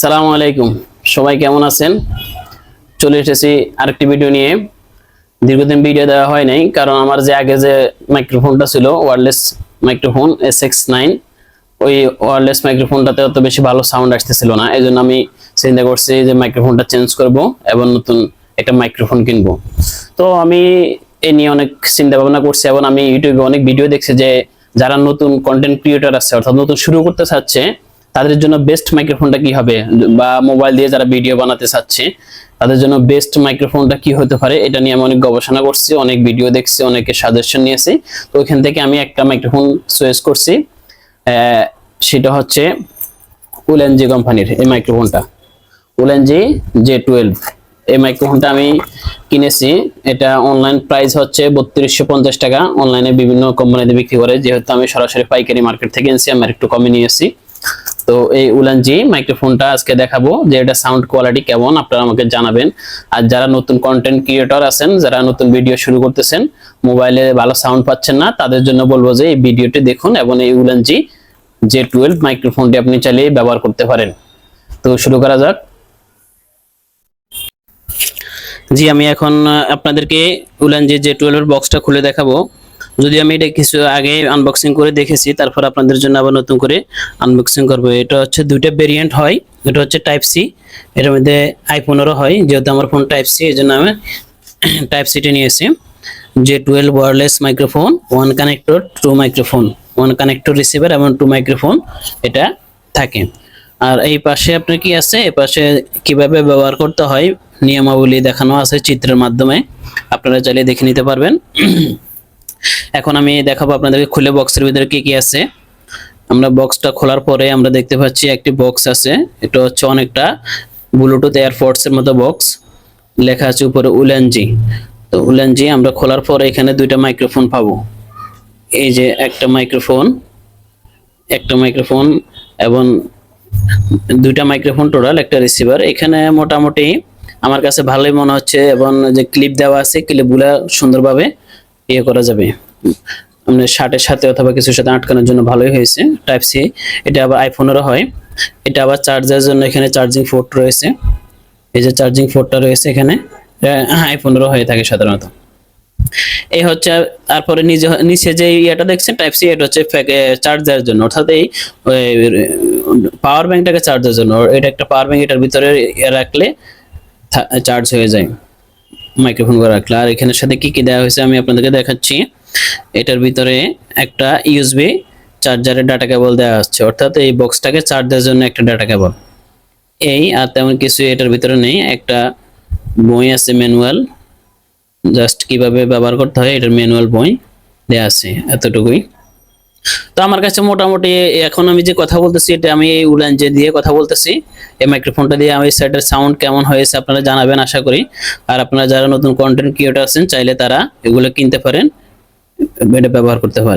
আসসালামু আলাইকুম। সবাই কেমন আছেন? চলে এসেছি আরেকটি ভিডিও নিয়ে। দীর্ঘদিন ভিডিও দেওয়া হয় নাই, কারণ আমার যে আগে যে মাইক্রোফোনটা ছিল wireless microphone S X nine ওই ওয়ারলেস মাইক্রোফোনটাতে অত বেশি ভালো সাউন্ড আসতেছিল না। এই জন্য আমি চিন্তা করছি যে মাইক্রোফোনটা চেঞ্জ করব এবং নতুন একটা মাইক্রোফোন কিনবো। তো আমি এ নিয়ে অনেক চিন্তা ভাবনা করছি এবং আমি ইউটিউবে অনেক ভিডিও দেখছি যে যারা নতুন কন্টেন্ট ক্রিয়েটর আছে, অর্থাৎ নতুন শুরু করতে চাচ্ছে তাদের জন্য বেস্ট মাইক্রোফোনটা কি হবে? বা মোবাইল দিয়ে যারা ভিডিও বানাতে চাচ্ছে, তাদের জন্য বেস্ট মাইক্রোফোনটা কি হতে পারে? এটা নিয়ে আমি অনেক গবেষণা করছি, অনেক ভিডিও দেখছি, অনেকে সাজেশন নিয়েছি। তো ওইখান থেকে আমি একটা মাইক্রোফোন চয়েস করছি। সেটা হচ্ছে উলেনজি কোম্পানির এই মাইক্রোফোনটা উলেনজি জে টুয়েলভ। এই মাইক্রোফোনটা আমি কিনেছি। এটা অনলাইন প্রাইস হচ্ছে বত্রিশশো পঞ্চাশ টাকা। অনলাইনে বিভিন্ন কোম্পানিতে বিক্রি করে। যেহেতু আমি সরাসরি পাইকারি মার্কেট থেকে এনেছি, আমার একটু কমে নিয়েছি। তো এই উলানজি মাইক্রোফোনটা আজকে দেখাবো যে এটা সাউন্ড কোয়ালিটি কেমন, আপনারা আমাকে জানাবেন। আর যারা নতুন কন্টেন্ট ক্রিয়েটর আছেন, যারা নতুন ভিডিও শুরু করতেছেন মোবাইলে ভালো সাউন্ড পাচ্ছেন না, তাদের জন্য বলব যে এই ভিডিওটি দেখুন এবং এই উলানজি জে টুয়েলভ মাইক্রোফোনটি আপনি চালিয়ে ব্যবহার করতে পারেন। তো শুরু করা যাক। জি, আমি এখন আপনাদেরকে উলানজি জে টুয়েলভ বক্সটা খুলে দেখাবো। যদি আমি এটা কিছু আগে আনবক্সিং করে দেখেছি, তারপর আপনাদের জন্য আবার নতুন করে আনবক্সিং করব। এটা হচ্ছে দুইটা ভেরিয়েন্ট হয়। এটা হচ্ছে টাইপ সি এর মধ্যে আইফোনেরও হয়, যেহেতু আমার ফোন টাইপ সি এই জন্য আমি টাইপ সিটা নিয়েছি। যে twelve wireless microphone one connector two microphone one connector receiver এবং টু মাইক্রোফোন এটা থাকে। আর এই পাশে আপনার কি আছে? এই পাশে কীভাবে ব্যবহার করতে হয়, নিয়মাবলী দেখানো আছে চিত্রের মাধ্যমে। আপনারা চাইলে দেখে নিতে পারবেন। এখন আমি দেখাবো আপনাদেরকে খুলে বক্সের ভিতরে কি কি আছে। আমরা বক্সটা খোলার পরে আমরা দেখতে পাচ্ছি একটি বক্স আছে। এটা হচ্ছে অনেকটা ব্লুটুথ এয়ারপডস এর মতো বক্স লেখা আছে উপরে উলেনজি তো উলেনজি আমরা খোলার পরে এখানে দুইটা মাইক্রোফোন পাবো। এই যে একটা মাইক্রোফোন একটা মাইক্রোফোন এবং দুইটা মাইক্রোফোন টোটাল একটা রিসিভার এখানে মোটামুটি আমার কাছে ভালোই মনে হচ্ছে এবং যে ক্লিপ দেওয়া আছে ক্লিপগুলো সুন্দরভাবে ইয়ে করা যাবে। মানে শার্টের সাথে অথবা কিছুর সাথে আটকানোর জন্য ভালোই হয়েছে টাইপ সি এটা আবার আইফোনেরও হয়। এটা আবার চার্জারের জন্য এখানে চার্জিং পোর্ট রয়েছে। এই যে চার্জিং পোর্টটা রয়েছে এখানে। আইফোনেরও হয়ে থাকে সাধারণত। এই হচ্ছে, তারপরে নিজে, নিচে যে ইয়েটা দেখছেন টাইপ সি এটা হচ্ছে চার্জারের জন্য। অর্থাৎ এই পাওয়ার ব্যাংকটাকে চার্জের জন্য। এটা একটা পাওয়ার ব্যাংক এটার ভিতরে রাখলে চার্জ হয়ে যায়। মাইক্রোফোন করে রাখলে আর এখানের সাথে কি কি দেওয়া হয়েছে আমি আপনাদেরকে দেখাচ্ছি। এটার ভিতরে একটা ইউএসবি চার্জারের ডাটা কেবল দেওয়া হচ্ছে অর্থাৎ এই বক্সটাকে চার্জ দেওয়ার জন্য একটা ডাটা কেবল এই আর তেমন কিছু এটার ভিতরে নেই। একটা বই আছে ম্যানুয়াল জাস্ট কীভাবে ব্যবহার করতে হয়, এটার ম্যানুয়াল বই দেওয়া আছে এতটুকুই। তো আমার কাছে মোটামুটি এখন আমি যে কথা বলতেছি, এটা আমি এই উলান যে দিয়ে কথা বলতেছি, এই মাইক্রোফোনটা দিয়ে আমি সেটের সাউন্ড কেমন হয়েছে আপনারা জানাবেন আশা করি। আর আপনারা যারা নতুন কন্টেন্ট ক্রিয়েটর আছেন, চাইলে তারা এগুলো কিনতে পারেন, এটা ব্যবহার করতে পারেন।